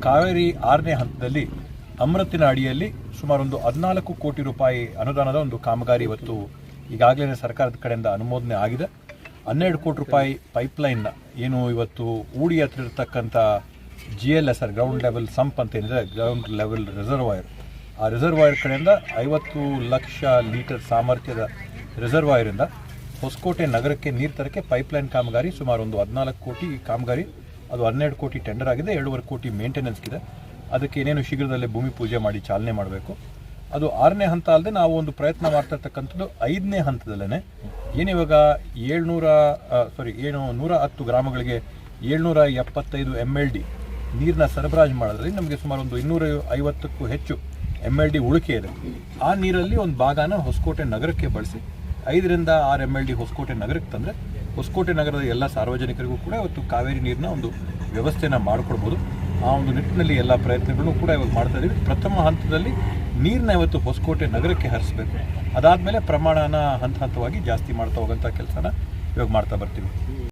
ಕಾವೇರಿ ಆರನೇ ಹಂತದಲ್ಲಿ ಅಮೃತಿನ ಅಡಿಯಲ್ಲಿ ಸುಮಾರು ಒಂದು ಹದಿನಾಲ್ಕು ಕೋಟಿ ರೂಪಾಯಿ ಅನುದಾನದ ಒಂದು ಕಾಮಗಾರಿ ಇವತ್ತು ಈಗಾಗಲೇ ಸರ್ಕಾರದ ಕಡೆಯಿಂದ ಅನುಮೋದನೆ ಆಗಿದೆ. ಹನ್ನೆರಡು ಕೋಟಿ ರೂಪಾಯಿ ಪೈಪ್ಲೈನ್ನ ಏನು ಇವತ್ತು ಊಡಿ ಹತ್ರ ಇರತಕ್ಕಂಥ G L S R ground level sump ಅಂತ ಏನಿದೆ ಗ್ರೌಂಡ್ ಲೆವೆಲ್ ರಿಸರ್ವಾಯರ್ ಆ ರಿಸರ್ವಾಯರ್ ಕಡೆಯಿಂದ ಐವತ್ತು ಲಕ್ಷ ಲೀಟರ್ ಸಾಮರ್ಥ್ಯದ ರಿಸರ್ವಾಯರಿಂದ ಹೊಸಕೋಟೆ ನಗರಕ್ಕೆ ನೀರು ತರಕ್ಕೆ ಪೈಪ್ಲೈನ್ ಕಾಮಗಾರಿ ಸುಮಾರು ಒಂದು ಹದಿನಾಲ್ಕು ಕೋಟಿ ಕಾಮಗಾರಿ ಅದು ಹನ್ನೆರಡು ಕೋಟಿ ಟೆಂಡರ್ ಆಗಿದೆ ಎರಡೂವರೆ ಕೋಟಿ ಮೇಂಟೆನೆನ್ಸ್ಗಿದೆ ಅದಕ್ಕೆ ಏನೇನು ಶೀಘ್ರದಲ್ಲೇ ಭೂಮಿ ಪೂಜೆ ಮಾಡಿ ಚಾಲನೆ ಮಾಡಬೇಕು. ಅದು ಆರನೇ ಹಂತ ಅಲ್ಲದೆ ನಾವು ಒಂದು ಪ್ರಯತ್ನ ಮಾಡ್ತಾ ಇರ್ತಕ್ಕಂಥದ್ದು ಐದನೇ ಹಂತದಲ್ಲೇ ಏನಿವಾಗ ಏಳ್ನೂರ ಸಾರಿ ಏನು ನೂರ ಹತ್ತು ಗ್ರಾಮಗಳಿಗೆ ಏಳ್ನೂರ ಎಪ್ಪತ್ತೈದು ಎಂ ಎಲ್ ಡಿ ನೀರನ್ನ ಸರಬರಾಜು ಮಾಡೋದ್ರಲ್ಲಿ ನಮಗೆ ಸುಮಾರು ಒಂದು ಇನ್ನೂರ ಐವತ್ತಕ್ಕೂ ಹೆಚ್ಚು ಎಂ ಎಲ್ ಡಿ ಉಳಿಕೆ ಇದೆ. ಆ ನೀರಲ್ಲಿ ಒಂದು ಭಾಗನ ಹೊಸಕೋಟೆ ನಗರಕ್ಕೆ ಬಳಸಿ. ಐದರಿಂದ ಆರು ಎಂ ಎಲ್ ಡಿ ಹೊಸಕೋಟೆ ನಗರಕ್ಕೆ ತಂದರೆ ಹೊಸಕೋಟೆ ನಗರದ ಎಲ್ಲ ಸಾರ್ವಜನಿಕರಿಗೂ ಕೂಡ ಇವತ್ತು ಕಾವೇರಿ ನೀರಿನ ಒಂದು ವ್ಯವಸ್ಥೆನ ಮಾಡಿಕೊಡ್ಬೋದು. ಆ ಒಂದು ನಿಟ್ಟಿನಲ್ಲಿ ಎಲ್ಲ ಪ್ರಯತ್ನಗಳನ್ನು ಕೂಡ ಇವಾಗ ಮಾಡ್ತಾ ಇದ್ದೀವಿ ಪ್ರಥಮ ಹಂತದಲ್ಲಿ ನೀರನ್ನ ಇವತ್ತು ಹೊಸಕೋಟೆ ನಗರಕ್ಕೆ ಹರಿಸಬೇಕು. ಅದಾದಮೇಲೆ ಪ್ರಮಾಣನ ಹಂತ ಹಂತವಾಗಿ ಜಾಸ್ತಿ ಮಾಡ್ತಾ ಹೋಗೋಂಥ ಕೆಲಸನ ಇವಾಗ ಮಾಡ್ತಾ ಬರ್ತೀವಿ.